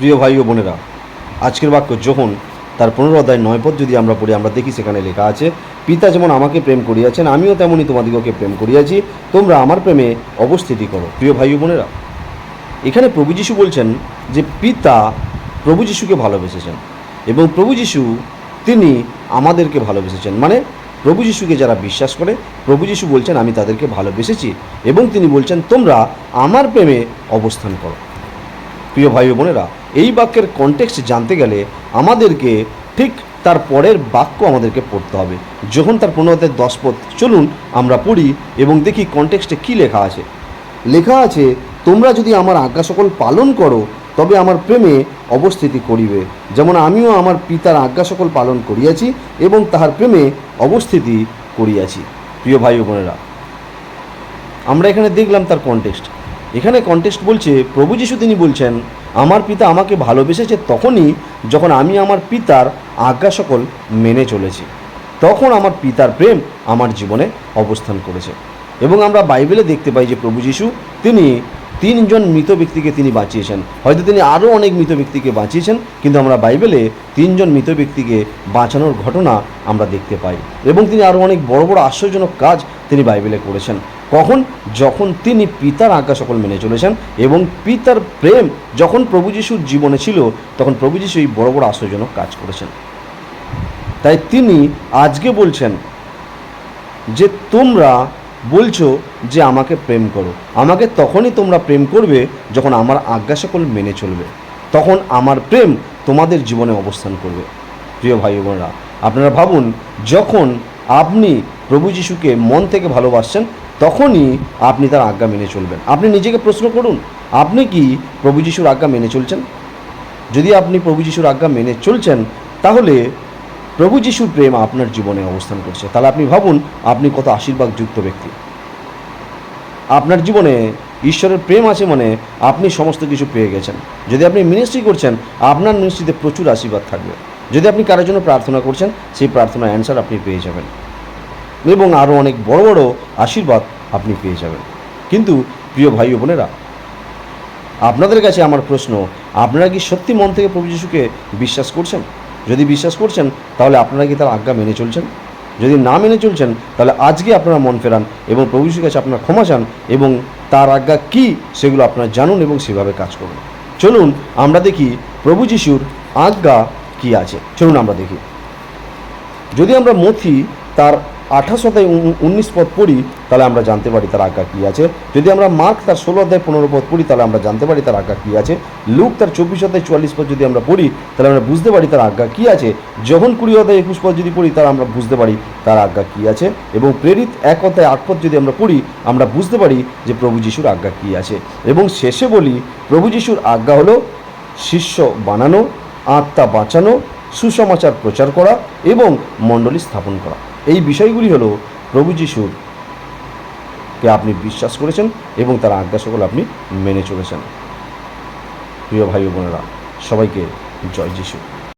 প্রিয় ভাই ও বোনেরা, আজকের বাক্য যখন তার পনেরো অধ্যায় নয় পদ যদি আমরা পড়ি, আমরা দেখি সেখানে লেখা আছে, পিতা যেমন আমাকে প্রেম করিয়াছেন, আমিও তেমনই তোমাদিগকে প্রেম করিয়াছি। তোমরা আমার প্রেমে অবস্থিতি করো। প্রিয় ভাই বোনেরা, এখানে প্রভু যিশু বলছেন যে, পিতা প্রভু যিশুকে ভালোবেসেছেন এবং প্রভু যিশু তিনি আমাদেরকে ভালোবেসেছেন। মানে প্রভু যিশুকে যারা বিশ্বাস করে, প্রভু যিশু বলছেন, আমি তাদেরকে ভালোবেসেছি এবং তিনি বলছেন, তোমরা আমার প্রেমে অবস্থান করো। প্রিয় ভাই বোনেরা এই বাক্যের কনটেক্সট জানতে গেলে আমাদেরকে ঠিক তার পরের বাক্য আমাদেরকে পড়তে হবে। যখন তার পনেরোতে দশ পথ চলুন আমরা পড়ি এবং দেখি কনটেক্সটে কী লেখা আছে। লেখা আছে, তোমরা যদি আমার আজ্ঞা সকল পালন করো, তবে আমার প্রেমে অবস্থিতি করিবে। যেমন আমিও আমার পিতার আজ্ঞা সকল পালন করিয়াছি এবং তাহার প্রেমে অবস্থিতি করিয়াছি। প্রিয় ভাই বোনেরা, আমরা এখানে দেখলাম তার কন্টেক্সট এখানে কন্টেক্সট বলছে, প্রভু যিশু তিনি বলছেন আমার পিতা আমাকে ভালোবেসেছে তখনই যখন আমি আমার পিতার আজ্ঞা সকল মেনে চলেছি, তখন আমার পিতার প্রেম আমার জীবনে অবস্থান করেছে। এবং আমরা বাইবেলে দেখতে পাই যে প্রভু যিশু, তিনি তিনজন মৃত ব্যক্তিকে তিনি বাঁচিয়েছেন। হয়তো তিনি আরও অনেক মৃত ব্যক্তিকে বাঁচিয়েছেন, কিন্তু আমরা বাইবেলে তিনজন মৃত ব্যক্তিকে বাঁচানোর ঘটনা আমরা দেখতে পাই। এবং তিনি আরও অনেক বড় বড় আশ্চর্যজনক কাজ তিনি বাইবেলে করেছেন। কখন? যখন তিনি পিতার আজ্ঞা সকল মেনে চলেছেন এবং পিতার প্রেম যখন প্রভু যিশুর জীবনে ছিল, তখন প্রভু যিশু এই বড় বড় আশ্চর্যজনক কাজ করেছেন। তাই তিনি আজকে বলছেন যে, তোমরা বলছো যে আমাকে প্রেম করো। আমাকে তখনই তোমরা প্রেম করবে যখন আমার আজ্ঞা সকল মেনে চলবে। তখন আমার প্রেম তোমাদের জীবনে অবস্থান করবে। প্রিয় ভাই বোনরা, আপনারা ভাবুন, যখন আপনি প্রভু যিশুকে মন থেকে ভালোবাসছেন, তখনই আপনি তার আজ্ঞা মেনে চলবেন। আপনি নিজেকে প্রশ্ন করুন, আপনি কি প্রভু যিশুর আজ্ঞা মেনে চলছেন? যদি আপনি প্রভু যিশুর আজ্ঞা মেনে চলছেন, তাহলে প্রভু যিশুর প্রেম আপনার জীবনে অবস্থান করছে। তাহলে আপনি ভাবুন, আপনি কত আশীর্বাদযুক্ত ব্যক্তি। আপনার জীবনে ঈশ্বরের প্রেম আছে মানে আপনি সমস্ত কিছু পেয়ে গেছেন। যদি আপনি মিনিস্ট্রি করছেন, আপনার মিনিস্ট্রিতে প্রচুর আশীর্বাদ থাকবে। যদি আপনি কারোর জন্য প্রার্থনা করছেন, সেই প্রার্থনার অ্যান্সার আপনি পেয়ে যাবেন। এবং আরও অনেক বড় বড় আশীর্বাদ আপনি পেয়ে যাবেন। কিন্তু প্রিয় ভাই বোনেরা, আপনাদের কাছে আমার প্রশ্ন, আপনারা কি সত্যি মন থেকে প্রভু যিশুকে বিশ্বাস করছেন? যদি বিশ্বাস করছেন, তাহলে আপনারা কি তার আজ্ঞা মেনে চলছেন? যদি না মেনে চলছেন, তাহলে আজকে আপনারা মন ফেরান এবং প্রভু যিশুর কাছে আপনারা ক্ষমা চান এবং তার আজ্ঞা কি সেগুলো আপনারা জানুন এবং সেভাবে কাজ করুন। চলুন আমরা দেখি প্রভু যিশুর আজ্ঞা কি আছে। চলুন আমরা দেখি। যদি আমরা মথি তার আঠাশ অধ্যায় উন- উনিশ পদ পড়ি, তাহলে আমরা জানতে পারি তার আজ্ঞা কী আছে। যদি আমরা মার্ক তার ষোলো অধ্যায় পনেরো পদ পড়ি, তাহলে আমরা জানতে পারি তার আজ্ঞা কী আছে। লুক তার চব্বিশ অধ্যায় চুয়াল্লিশ পদ যদি আমরা পড়ি, তাহলে আমরা বুঝতে পারি তার আজ্ঞা কী আছে। যখন কুড়ি অধ্যায় একুশ পদ যদি পড়ি, তাহলে আমরা বুঝতে পারি তার আজ্ঞা কী আছে। এবং প্রেরিত এক অধ্যায় আট পদ যদি আমরা পড়ি, আমরা বুঝতে পারি যে প্রভু যিশুর আজ্ঞা কী আছে। এবং শেষে বলি, প্রভু যিশুর আজ্ঞা হলো শিষ্য বানানো, আত্মা বাঁচানো, সুসমাচার প্রচার করা এবং মণ্ডলী স্থাপন করা। এই বিষয়গুলি হলো প্রভু যিশুর কে আপনি বিশ্বাস করেছেন এবং তার আজ্ঞা সকল আপনি মেনে চলেছেন। প্রিয় ভাই বোনেরা, সবাইকে জয় যিশু।